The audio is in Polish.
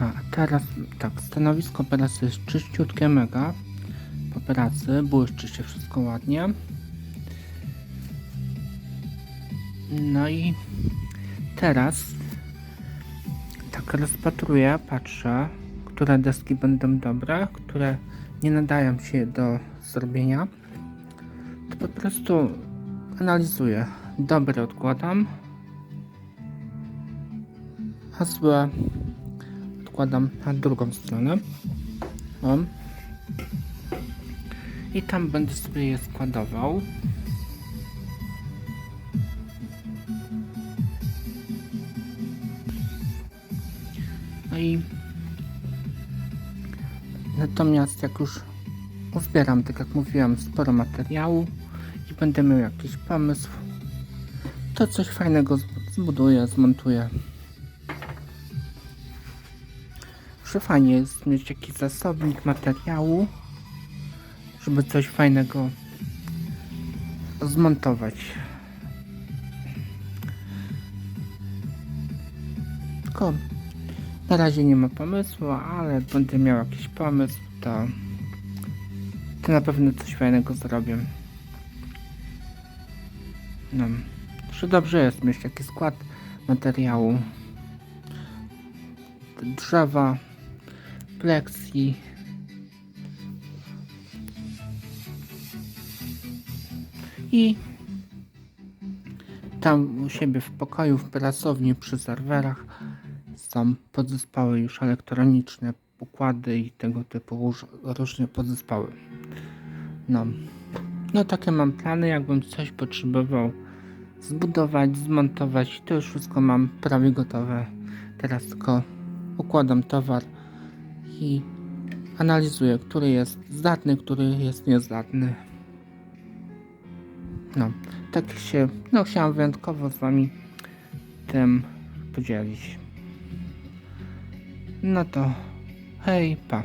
A teraz tak, stanowisko pracy jest czyściutkie mega. Po pracy błyszczy się wszystko ładnie. No i teraz tak rozpatruję, patrzę, które deski będą dobre, które nie nadają się do zrobienia. To po prostu analizuję. Dobre odkładam, a złe odkładam na drugą stronę. O. I tam będę sobie je składował. No i natomiast jak już uzbieram, tak jak mówiłem, sporo materiału i będę miał jakiś pomysł, to coś fajnego zb- zbuduję, zmontuję. Że fajnie jest mieć jakiś zasobnik materiału, żeby coś fajnego zmontować. Tylko na razie nie ma pomysłu, ale będę miał jakiś pomysł, to, to na pewno coś fajnego zrobię. No, że dobrze jest mieć taki skład materiału. Drzewa, pleksji. I tam u siebie w pokoju, w pracowni, przy serwerach są podzespoły już elektroniczne, układy i tego typu róż- różne podzespoły. No. no takie mam plany, jakbym coś potrzebował zbudować, zmontować, to już wszystko mam prawie gotowe. Teraz tylko układam towar i analizuję, który jest zdatny, który jest niezdatny. No, tak się, no chciałem wyjątkowo z wami tym podzielić. No to hej, pa.